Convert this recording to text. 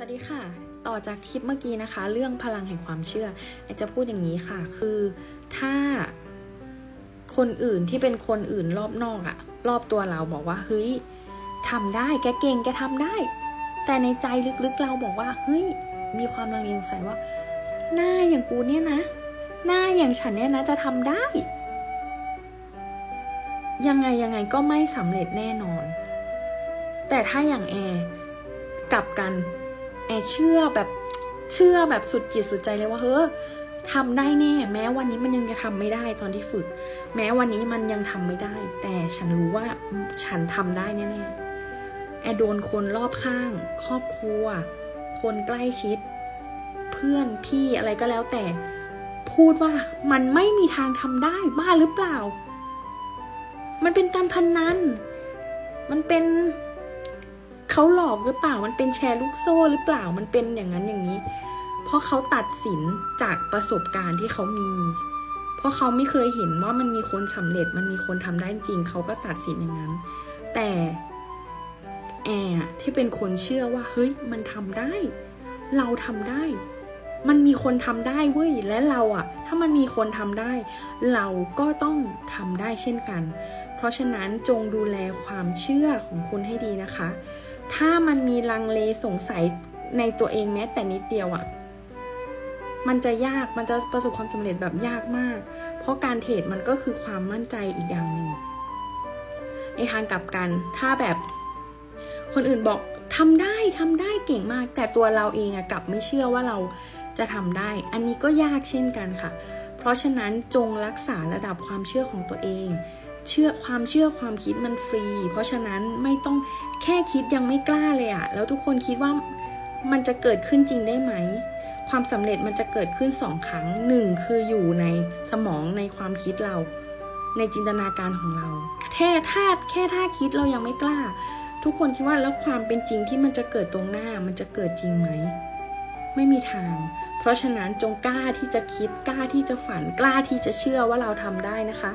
สวัสดีค่ะ ต่อจากคลิปเมื่อกี้นะคะ เรื่องพลังแห่งความเชื่อแอจะพูดอย่างนี้ค่ะ คือถ้าคนอื่นที่เป็นคนอื่นรอบนอกอะรอบตัวเราบอกว่าเฮ้ยทำได้แกเก่งแกทำได้ แต่ในใจลึกๆเราบอกว่าเฮ้ยมีความลังเลสงสัยว่า หน้าอย่างกูเนี่ยนะ หน้าอย่างฉันเนี่ยนะจะทำได้ ยังไงยังไงก็ไม่สำเร็จแน่นอน แต่ถ้าอย่างแอร์กลับกัน แอร์เชื่อแบบเชื่อแบบสุดจิตสุดใจเลยว่าเฮ้ยทำได้แน่ แม้วันนี้มันยังจะทำไม่ได้ตอนที่ฝึก แม้วันนี้มันยังทำไม่ได้ แต่ฉันรู้ว่าฉันทำได้แน่ๆแอโดนคนรอบข้าง ครอบครัว คนใกล้ชิด เพื่อนพี่อะไรก็แล้วแต่พูดว่ามันไม่มีทางทำได้บ้าหรือเปล่า มันเป็นการพนนัน มันเป็น เขาหลอกหรือเปล่ามันเป็นแชร์ลูกโซ่หรือเปล่ามันเป็นอย่างนั้นอย่างนี้ เพราะเขาตัดสินจากประสบการณ์ที่เขามี เพราะเขาไม่เคยเห็นว่ามันมีคนสำเร็จ มันมีคนทำได้จริงเขาก็ตัดสินอย่างนั้น แต่แอร์ที่เป็นคนเชื่อว่าเฮ้ยมันทำได้ เราทำได้ มันมีคนทำได้เว้ยและเราอะถ้ามันมีคนทำได้ เราก็ต้องทำได้เช่นกัน เพราะฉะนั้นจงดูแลความเชื่อของคุณให้ดีนะคะ ถ้ามันมีลังเลสงสัยในตัวเองแม้แต่นิดเดียวอะ่ะ มันจะยาก มันจะประสบความสำเร็จแบบยากมาก เพราะการเทรดมันก็คือความมั่นใจอีกอย่างหนึ่ง ในทางกลับกัน ถ้าแบบคนอื่นบอกทำได้ทำได้เก่งมาก แต่ตัวเราเองอะกลับไม่เชื่อว่าเราจะทำได้ อันนี้ก็ยากเช่นกันค่ะ เพราะฉะนั้นจงรักษาระดับความเชื่อของตัวเอง เชื่อความเชื่อความคิดมันฟรี เพราะฉะนั้นไม่ต้องแค่คิดยังไม่กล้าเลยอะแล้วทุกคนคิดว่ามันจะเกิดขึ้นจริงได้ไหม ความสำเร็จมันจะเกิดขึ้นสองครั้งหนึ่งคืออยู่ในสมองในความคิดเรา ในจินตนาการของเรา แค่ถ้าแค่ถ้าคิดเรายังไม่กล้า ทุกคนคิดว่าแล้วความเป็นจริงที่มันจะเกิดตรงหน้ามันจะเกิดจริงไหมไม่มีทาง เพราะฉะนั้นจงกล้าที่จะคิดกล้าที่จะฝันกล้าที่จะเชื่อว่าเราทำได้นะคะ